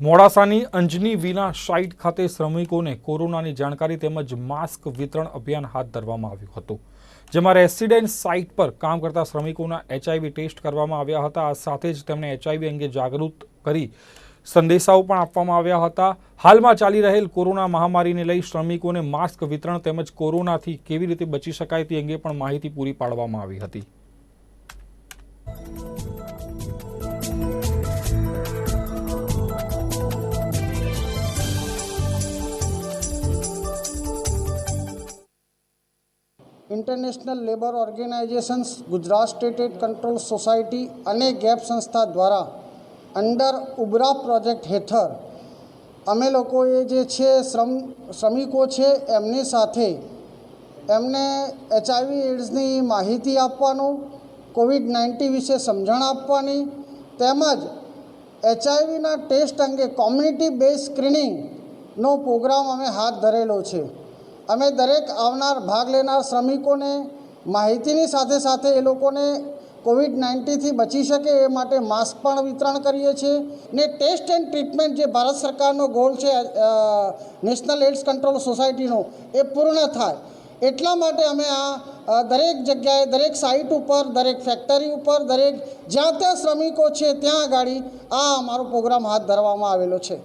મોડાસાની અંજની વિના સાઇટ ખાતે શ્રમિકોને કોરોનાની જાણકારી તેમજ માસ્ક વિતરણ અભિયાન હાથ ધરવામાં આવ્યું હતું. જેમાં રેસિડેન્ટ સાઇટ પર કામ કરતા શ્રમિકોના એચઆઈવી ટેસ્ટ કરવામાં આવ્યા હતા. આ સાથે જ તેમને એચઆઈવી અંગે જાગૃત કરી સંદેશાઓ પણ આપવામાં આવ્યા હતા. હાલમાં ચાલી રહેલ કોરોના મહામારીને લઈ શ્રમિકોને માસ્ક વિતરણ તેમજ કોરોનાથી કેવી રીતે બચી શકાય તે અંગે પણ માહિતી પૂરી પાડવામાં આવી હતી. International labour organisations, Gujarat state AIDS control society અને ગેપ સંસ્થા દ્વારા અંડર ઉબરા પ્રોજેક્ટ હેઠળ અમે લોકોએ જે છે શ્રમ, શ્રમિકો છે એમની સાથે એમને એચઆઈવી એડ્સની માહિતી આપવાનું કોવિડ નાઇન્ટીન વિશે સમજણ આપવાની, તેમજ એચઆઈવીના ટેસ્ટ અંગે કોમ્યુનિટી બેઝ સ્ક્રીનિંગનો પ્રોગ્રામ અમે હાથ ધરેલો છે. અમે દરેક આવનાર ભાગ લેનાર શ્રમિકોને માહિતીની સાથે સાથે એ લોકોને કોવિડ નાઇન્ટીનથી બચી શકે એ માટે માસ્ક પણ વિતરણ કરીએ છીએ ને ટેસ્ટ એન્ડ ટ્રીટમેન્ટ જે ભારત સરકારનો ગોલ છે નેશનલ એડ્સ કંટ્રોલ સોસાયટીનો, એ પૂર્ણ થાય. એટલા માટે અમે આ દરેક જગ્યાએ, દરેક સાઇટ ઉપર, દરેક ફેક્ટરી ઉપર, દરેક જ્યાં ત્યાં શ્રમિકો છે, ત્યાં આગળ આ અમારો પ્રોગ્રામ હાથ ધરવામાં આવેલો છે.